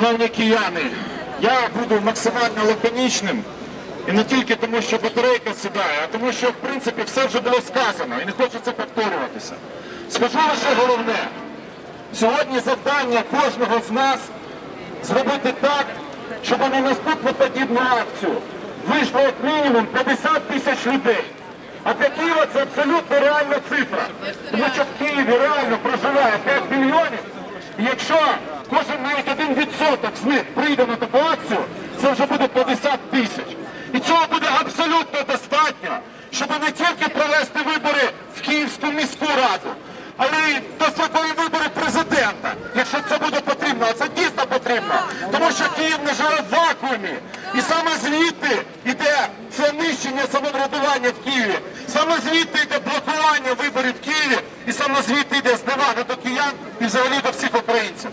Шановні кияни, я буду максимально лаконічним. І не тільки тому, що батарейка сідає, а тому, що в принципі все вже було сказано і не хочеться повторюватися. Скажу лише головне. Сьогодні завдання кожного з нас зробити так, щоб на наступну подібну акцію вийшло як мінімум 50 тисяч людей. А для Києва це абсолютно реальна цифра. Тому що в Києві реально проживає 5 мільйонів. І якщо кожен навіть один відсоток з них прийде на таку акцію, це вже буде 50 тисяч. І цього буде абсолютно достатньо, щоб не тільки провести вибори в Київську міську раду, але й дострокові вибори президента, якщо це буде потрібно, а це дійсно потрібно, тому що Київ не живе в вакуумі. І саме звідти йде це нищення самоврядування в Києві, саме звідти йде блокування виборів в Києві, і саме звідти йде зневага до киян і взагалі до всіх українців.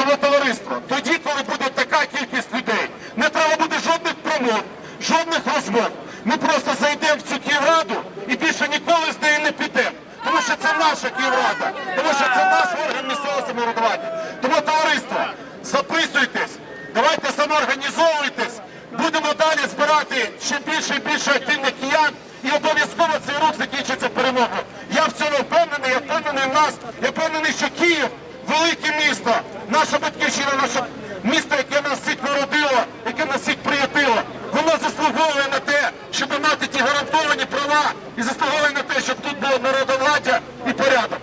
Тому товариство, тоді, коли буде така кількість людей, не треба буде жодних промов, жодних розмов. Ми просто зайдемо в цю Київраду і більше ніколи з неї не підемо. Тому що це наша Київрада, тому що це наш орган місцевого самоврядування. Тому товариство, записуйтесь, давайте самоорганізовуйтесь, будемо далі збирати ще більше і більше активних киян, і обов'язково цей рух закінчиться перемогою. Я в цьому впевнений, я впевнений в нас, я впевнений, що Київ велике місто, наша батьківщина, наше місто, яке нас всіх народило, яке нас всіх приятило. Воно заслуговує на те, щоб мати ті гарантовані права і заслуговує на те, щоб тут було народовладдя і порядок.